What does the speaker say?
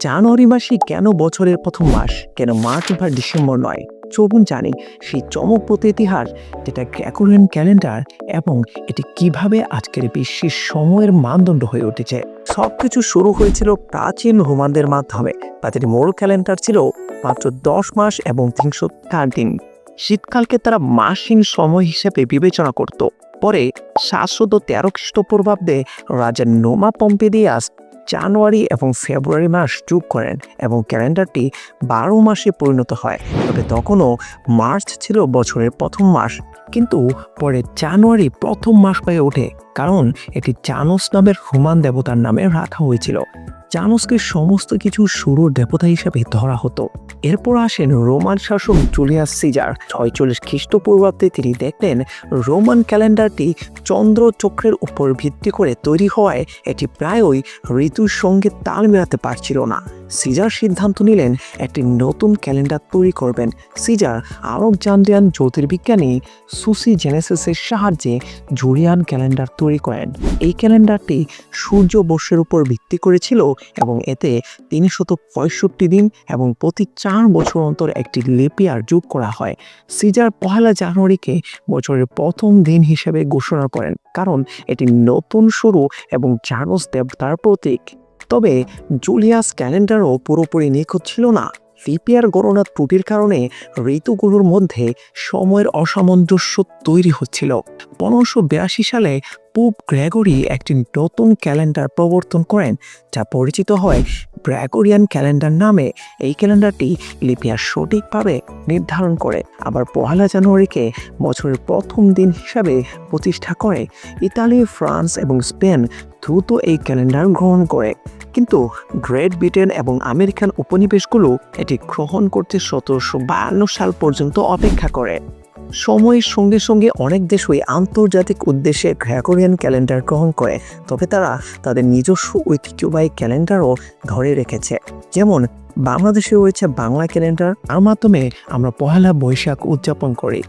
জানুয়ারি মাসই কেন বছরের প্রথম মাস? কেন মার্চ বা ডিসেম্বর নয়? চলুন জানি সেই চমকপ্রদ ইতিহাস যেটা গ্র্যাকোরিয়ান ক্যালেন্ডার এবং এটি কীভাবে আজকের বিশ্বের সময়ের মানদণ্ড হয়ে উঠেছে। সবকিছু শুরু হয়েছিল প্রাচীন রোমানদের মাধ্যমে। তাদের মূল ক্যালেন্ডার ছিল মাত্র দশ মাস এবং তিনশো চার দিন। শীতকালকে তারা মাসহীন সময় হিসেবে বিবেচনা করত। পরে সাতশত তেরো খ্রিস্টপূর্বাব্দে রাজা নোমা পম্পেদিয়াস জানুয়ারি এবং ফেব্রুয়ারি মাস যোগ করেন এবং ক্যালেন্ডারটি বারো মাসে পরিণত হয়। তবে তখনও মার্চ ছিল বছরের প্রথম মাস। কিন্তু পরে জানুয়ারি প্রথম মাস হয়ে ওঠে, কারণ এটি জানোস নামের হুমান দেবতার নামে রাখা হয়েছিল। জানোসকে সমস্ত কিছু শুরুর দেবতা হিসেবে ধরা হতো। এরপর আসেন রোমান শাসক জুলিয়াস সিজার। ছয়চল্লিশ খ্রিস্টপূর্বাব্দে তিনি দেখলেন রোমান ক্যালেন্ডারটি চন্দ্র চক্রের উপর ভিত্তি করে তৈরি হওয়ায় এটি প্রায়ই ঋতুর সঙ্গে তাল মেলাতে পারছিল না। সিজার সিদ্ধান্ত নিলেন একটি নতুন ক্যালেন্ডার তৈরি করবেন। সিজার আরব আলেকজান্দ্রিয়ান জ্যোতির্বিজ্ঞানী সুসি জেনেসিসের সাহায্যে জুরিয়ান ক্যালেন্ডার তৈরি করেন। এই ক্যালেন্ডারটি সূর্য বর্ষের উপর ভিত্তি করেছিল এবং এতে তিনশত পঁয়ষট্টি দিন এবং প্রতি চার বছর অন্তর একটি লিপিয়ার যোগ করা হয়। সিজার পহেলা জানুয়ারিকে বছরের প্রথম দিন হিসেবে ঘোষণা করেন। কারণ এটি নতুন শুরু এবং জানোস দেবতার প্রতীক। তবে জুলিয়াস ক্যালেন্ডারও পুরোপুরি নিখুঁত ছিল না। লিপিয়ার গণনা ত্রুটির কারণে ঋতুগুলোর মধ্যে সময়ের অসামঞ্জস্য তৈরি হচ্ছিল। পনেরোশো বিরাশি সালে পোপ গ্রেগরি একটি নতুন ক্যালেন্ডার প্রবর্তন করেন, যা পরিচিত হয় গ্রেগরিয়ান ক্যালেন্ডার নামে। এই ক্যালেন্ডারটি লিপিয়ার সঠিকভাবে নির্ধারণ করে। আবার পহেলা জানুয়ারিকে বছরের প্রথম দিন হিসাবে প্রতিষ্ঠা করে। ইতালি, ফ্রান্স এবং স্পেন দ্রুত এই ক্যালেন্ডার গ্রহণ করে। কিন্তু গ্রেট ব্রিটেন এবং আমেরিকান উপনিবেশগুলো এটি গ্রহণ করতে সতেরোশো বায়ান্ন সাল পর্যন্ত অপেক্ষা করে। সময়ের সঙ্গে সঙ্গে অনেক দেশই আন্তর্জাতিক উদ্দেশ্যে গ্র্যাগরিয়ান ক্যালেন্ডার গ্রহণ করে, তবে তারা তাদের নিজস্ব ঐতিহ্যবাহী ক্যালেন্ডারও ধরে রেখেছে। যেমন, বাংলাদেশে রয়েছে বাংলা ক্যালেন্ডার আর মাধ্যমে আমরা পহেলা বৈশাখ উদযাপন করি।